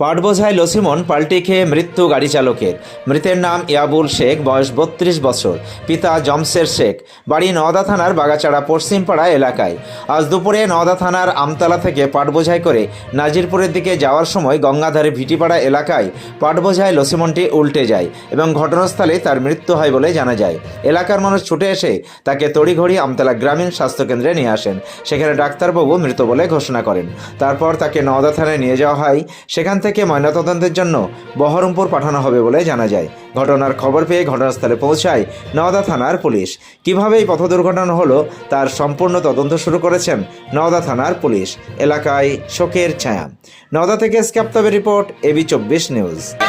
পাটবোঝাই লসিমন পাল্টি খেয়ে মৃত্যু গাড়ি চালকের। মৃতের নাম ইয়াবুল শেখ, বয়স বত্রিশ বছর। পিতা জমশের শেখ। বাড়ি নওদা থানার বাগাচাড়া পশ্চিমপাড়া এলাকায়। আজ দুপুরে নওদা থানার আমতলা থেকে পাটবোঝাই করে নাজিরপুরের দিকে যাওয়ার সময় গঙ্গাধারে ভিটিপাড়া এলাকায় পাটবোঝাই লসিমনটি উল্টে যায় এবং ঘটনাস্থলে তার মৃত্যু হয় বলে জানা যায়। এলাকার মানুষ ছুটে এসে তাকে তড়িঘড়ি আমতলা গ্রামীণ স্বাস্থ্যকেন্দ্রে নিয়ে আসেন। সেখানে ডাক্তারবাবু মৃত বলে ঘোষণা করেন। তারপর তাকে নওদা থানায় নিয়ে যাওয়া হয়। সেখান থেকে ময়নাতদন্তের জন্য বহরমপুর পাঠানো হবে বলে জানা যায়। ঘটনার খবর পেয়ে ঘটনাস্থলে পৌঁছায় নওদা থানার পুলিশ। কীভাবে এই পথ দুর্ঘটনা হলো তার সম্পূর্ণ তদন্ত শুরু করেছেন নওদা থানার পুলিশ। এলাকায় শোকের ছায়া। নওদা থেকে স্ক্যাপ্তবের রিপোর্ট এবি চব্বিশ নিউজ।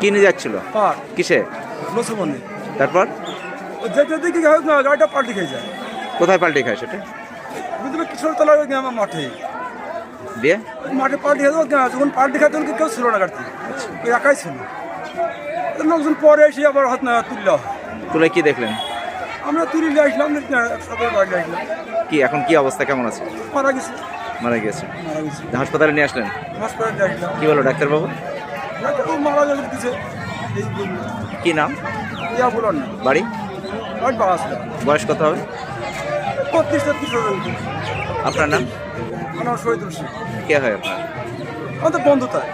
কি নিয়ে যাচ্ছিল? কিসে? তারপর? যেতে দেখি গাড়িটা পাল্টে খেয়ে যায়। কোথায় পাল্টে খায় সেটা? বুঝলি কিশোর তলার আমার মাঠে। দিয়ে? মাঠে পাল্টে খেয়ে যখন পাল্টে খেয়ে তখন কেউ ছিল না গাড়িতে। একাই ছিল। লোকজন পরে এসে আবার হাত না তুলল। তুলে কি দেখলেন? আমরা তুলে নিয়ে আসলাম সবাই বাড়ি আসলাম। কি এখন কি অবস্থা কেমন আছে? মারা গেছে। মারা গেছে। হাসপাতালে নিয়ে আসলেন? হাসপাতালে কি বলো ডাক্তারবাবু? ও মারা কি নাম? ইয়া বাড়ি? বয়স কত হবে? বত্রিশ তেত্রিশ আপনার নাম? আমার শহীদ রশিদ কে হয় আপনার? আমাদের বন্ধু তাই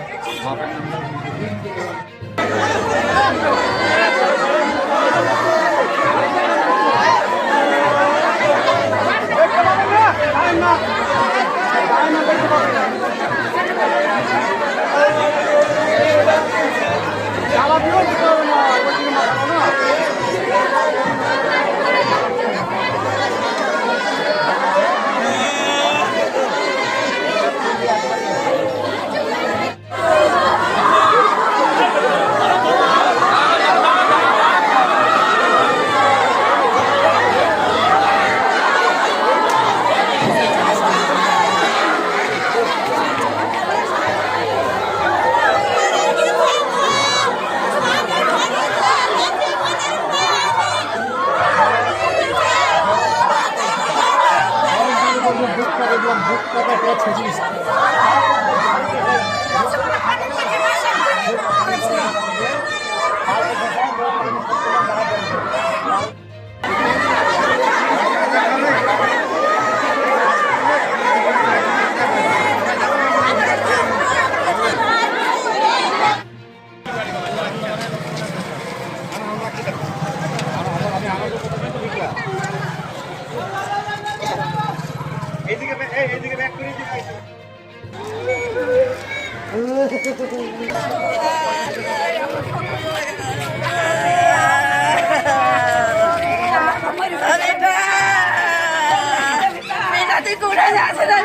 Jesus. Minati kurang tak sedang